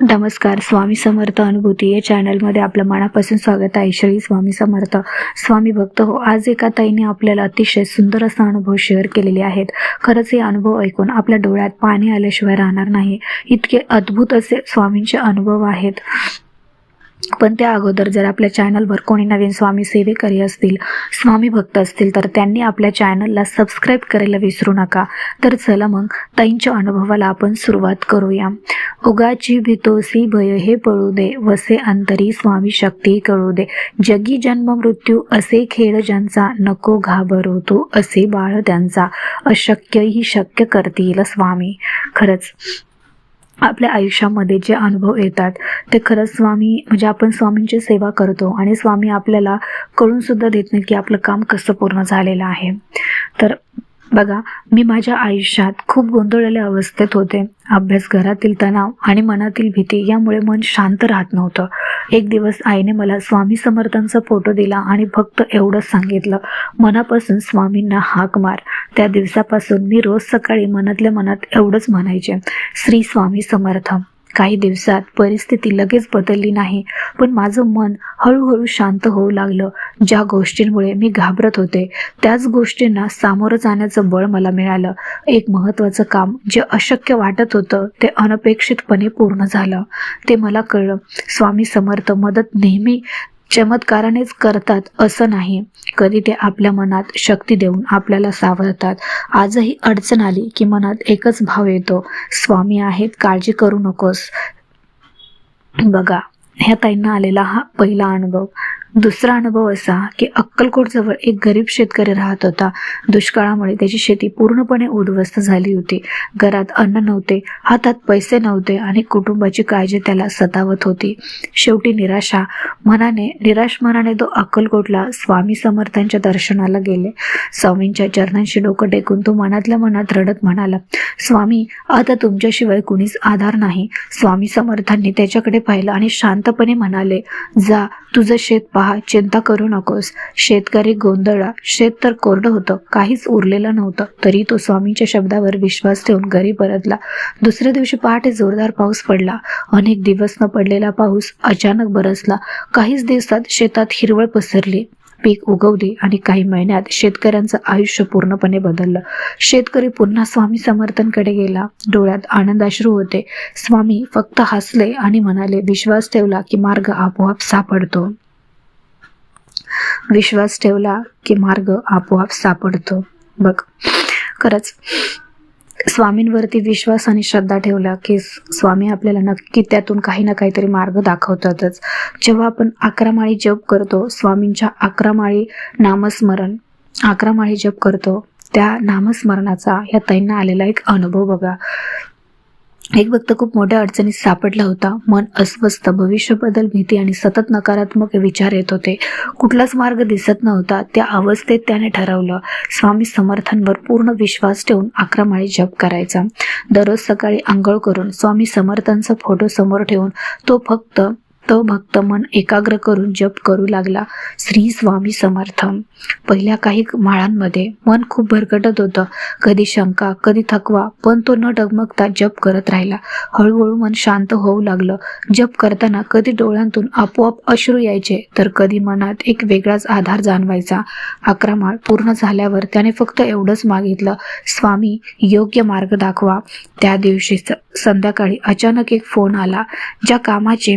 नमस्कार स्वामी समर्थ अनुभूती. या चॅनलमध्ये आपलं मनापासून स्वागत आहे. श्री स्वामी समर्थ. स्वामी भक्त हो आज एका ताईने आपल्याला अतिशय सुंदर असा अनुभव शेअर केलेले आहेत. खरंच हे अनुभव ऐकून आपल्या डोळ्यात पाणी आल्याशिवाय राहणार नाही. इतके अद्भुत असे स्वामींचे अनुभव आहेत. पण त्या अगोदर जर आपल्या चॅनलवर कोणी नवीन स्वामी सेवेकरी असतील स्वामी भक्त असतील तर त्यांनी आपल्या चॅनलला सबस्क्राईब करायला विसरू नका. तर चला मग ताईंच्या अनुभवाला आपण सुरुवात करूया. उगाची भितोसी भय हे पळू दे वसे अंतरी स्वामी शक्ती कळू दे. जगी जन्म मृत्यू असे खेळ ज्यांचा नको घाबरू तू असे बाळ त्यांचा. अशक्यही शक्य करतील स्वामी. खरंच आपल्या आयुष्यामध्ये जे अनुभव येतात ते खरंच स्वामी म्हणजे आपण स्वामींची सेवा करतो आणि स्वामी आपल्याला कळून सुद्धा देत नाही की आपलं काम कसं पूर्ण झालेलं आहे. तर बघा मी माझ्या आयुष्यात खूप गोंधळलेल्या अवस्थेत होते. अभ्यास घरातील तणाव आणि मनातील भीती यामुळे मन शांत राहत नव्हतं. एक दिवस आईने मला स्वामी समर्थांचा फोटो दिला आणि फक्त एवढंच सांगितलं मनापासून स्वामींना हाक मार. त्या दिवसापासून मी रोज सकाळी मनातल्या मनात एवढंच म्हणायचे. श्री स्वामी समर्थ. काही दिवसात परिस्थिती लगेच बदलली नाही. पण माझं मन हळूहळू शांत होऊ लागलं. ज्या गोष्टींमुळे मी घाबरत होते त्याच गोष्टींना सामोरं जाण्याचं बळ मला मिळालं. एक महत्त्वाचं काम जे अशक्य वाटत होतं ते अनपेक्षितपणे पूर्ण झालं. ते मला कळलं. स्वामी समर्थ मदत नेहमी चमत्कारानेच करतात असं नाही. कधी ते आपल्या मनात शक्ती देऊन आपल्याला सावरतात. आजही अडचण आली की मनात एकच भाव येतो. स्वामी आहेत काळजी करू नकोस. बघा ह्या ताईंना आलेला हा पहिला अनुभव. दुसरा अनुभव असा की अक्कलकोटजवळ एक गरीब शेतकरी राहत होता. दुष्काळामुळे त्याची शेती पूर्णपणे उद्ध्वस्त झाली होती. घरात अन्न नव्हते हातात पैसे नव्हते आणि कुटुंबाची काळजी त्याला सतावत होती. शेवटी निराशा मनाने निराश मनाने तो अक्कलकोटला स्वामी समर्थांच्या दर्शनाला गेले. स्वामींच्या चरणांशी डोकं टेकून तो मनातल्या मनात रडत म्हणाला स्वामी आता तुमच्याशिवाय कुणीच आधार नाही. स्वामी समर्थांनी त्याच्याकडे पाहिलं आणि शांतपणे म्हणाले जा तुझं शेत पहा चिंता करू नकोस. शेतकरी गोंधळा शेत तर कोरडं होतं काहीच उरलेलं नव्हतं. तरी तो स्वामींच्या शब्दावर विश्वास ठेवून घरी परतला. दुसऱ्या दिवशी पहाटे जोरदार पाऊस पडला. अनेक दिवस न पडलेला पाऊस अचानक बरसला. काहीच दिवसात शेतात हिरवळ पसरली. पीक उगवली आणि काही महिन्यात शेतकऱ्यांचं आयुष्य पूर्णपणे बदललं. शेतकरी पुन्हा स्वामी समर्थांकडे गेला. डोळ्यात आनंदाश्रू होते. स्वामी फक्त हसले आणि म्हणाले विश्वास ठेवला की मार्ग आपोआप सापडतो. विश्वास ठेवला की मार्ग आपोआप सापडतो. बघ. खरंच स्वामींवरती विश्वास आणि श्रद्धा ठेवला की स्वामी आपल्याला नक्की त्यातून काही ना काहीतरी मार्ग दाखवतातच. जेव्हा आपण अकरा माळी जप करतो स्वामींच्या अकरा माळी नामस्मरण अकरा माळी जप करतो त्या नामस्मरणाचा ह्या तैंना आलेला एक अनुभव बघा. एक व्यक्त खूप मोठ्या अडचणीत सापडला होता. मन अस्वस्थ भविष्याबद्दल भीती आणि सतत नकारात्मक विचार येत होते. कुठलाच मार्ग दिसत नव्हता. त्या अवस्थेत त्याने ठरवलं. स्वामी समर्थांवर पूर्ण विश्वास ठेवून अकरा माळी जप करायचा. दररोज सकाळी आंघोळ करून स्वामी समर्थांचा फोटो समोर ठेवून तो फक्त तो भक्त मन एकाग्र करून जप करू लागला. श्री स्वामी समर्थ. पहिल्या काही माळांमध्ये मन खूप भरकटत होतं. कधी शंका कधी थकवा पण तो न डगमगता जप करत राहिला. हळूहळू मन शांत होऊ लागलं. जप करताना कधी डोळ्यांतून आपोआप अश्रू यायचे तर कधी मनात एक वेगळाच आधार जाणवायचा. अकरा माळ पूर्ण झाल्यावर त्याने फक्त एवढंच मागितलं स्वामी योग्य मार्ग दाखवा. त्या दिवशी संध्याकाळी अचानक एक फोन आला ज्या कामाची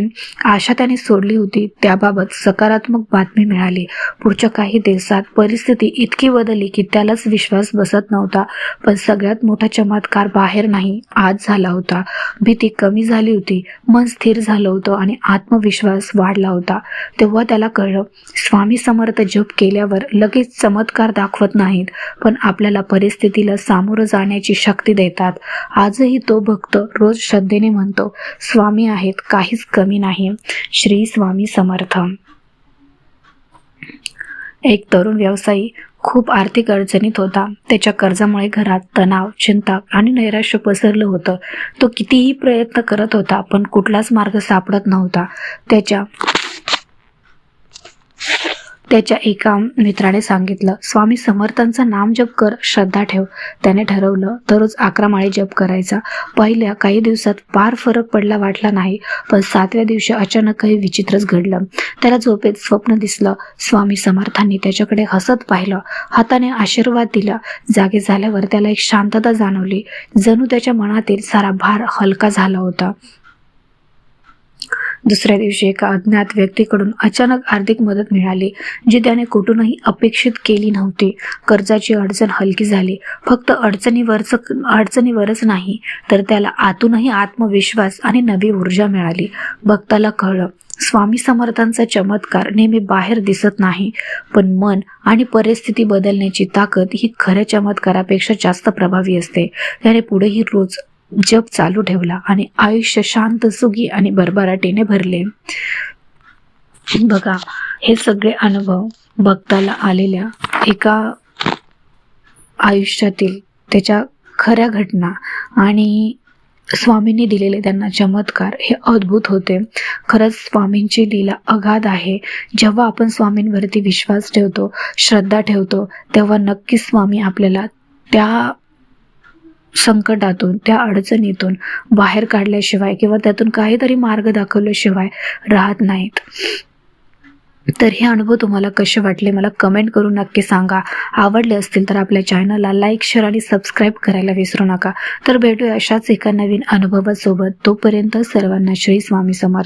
आशा त्याने सोडली होती त्याबाबत सकारात्मक बातमी मिळाली. पुढच्या काही दिवसात परिस्थिती इतकी बदलली की त्यालाच विश्वास बसत नव्हता. पण सगळ्यात मोठा चमत्कार बाहेर नाही आज झाला होता. भीती कमी झाली होती मन स्थिर झालं होतं आणि आत्मविश्वास वाढला होता. तेव्हा त्याला कळलं स्वामी समर्थ जप केल्यावर लगेच चमत्कार दाखवत नाहीत पण आपल्याला परिस्थितीला सामोरं जाण्याची शक्ती देतात. आजही तो भक्त रोज श्रद्धेने म्हणतो स्वामी आहेत काहीच कमी नाही. श्री स्वामी समर्थ. एक तरुण व्यवसायी खूप आर्थिक अडचणीत होता. त्याच्या कर्जामुळे घरात तणाव चिंता आणि नैराश्य पसरलं होतं. तो कितीही प्रयत्न करत होता पण कुठलाच मार्ग सापडत नव्हता. त्याच्या त्याच्या एका मित्राने सांगितलं स्वामी समर्थांचं नाम जप कर श्रद्धा ठेव. त्याने ठरवलं दररोज अकरा माळी जप करायचा. पहिल्या काही दिवसात फार फरक पडला वाटला नाही पण सातव्या दिवशी अचानक काही विचित्रच घडलं. त्याला झोपेत स्वप्न दिसलं. स्वामी समर्थांनी त्याच्याकडे हसत पाहिलं. हाताने आशीर्वाद दिला. जागे झाल्यावर त्याला एक शांतता जाणवली. जणू त्याच्या मनातील सारा भार हलका झाला होता. दुसऱ्या दिवशी एका अज्ञात व्यक्तीकडून अचानक आर्थिक मदत मिळाली जी त्याने कुठूनही अपेक्षित केली नव्हती. कर्जाची अडचण हलकी झाली. फक्त अडचणीवरच अडचणीवरच नाही तर त्याला आतूनही आत्मविश्वास आणि नवी ऊर्जा मिळाली. भक्ताला कळलं स्वामी समर्थांचा चमत्कार नेहमी बाहेर दिसत नाही पण मन आणि परिस्थिती बदलण्याची ताकद ही खऱ्या चमत्कारापेक्षा जास्त प्रभावी असते. त्याने पुढेही रोज जप चालू ठेवला आणि आयुष्य शांत सुखी आणि भरभराटीने भरले. बघा हे सगळे अनुभव भक्ताला आलेल्या एका आयुष्यातील त्याच्या खऱ्या घटना आणि स्वामींनी दिलेले त्यांना चमत्कार हे अद्भुत होते. खरंच स्वामींची लीला अगाध आहे. जेव्हा आपण स्वामींवरती विश्वास ठेवतो श्रद्धा ठेवतो तेव्हा नक्कीच स्वामी आपल्याला त्या संकटातून त्या अडचणीतून बाहेर काढल्याशिवाय किंवा त्यातून काहीतरी मार्ग दाखवल्याशिवाय राहत नाहीत. तर हे अनुभव तुम्हाला कसे वाटले? मला कमेंट करून नक्की सांगा. आवडले असतील तर आपल्या चॅनलला लाईक शेअर आणि सबस्क्राईब करायला विसरू नका. तर भेटूया अशाच एका नवीन अनुभवासोबत. तोपर्यंत सर्वांना श्री स्वामी समर्थ.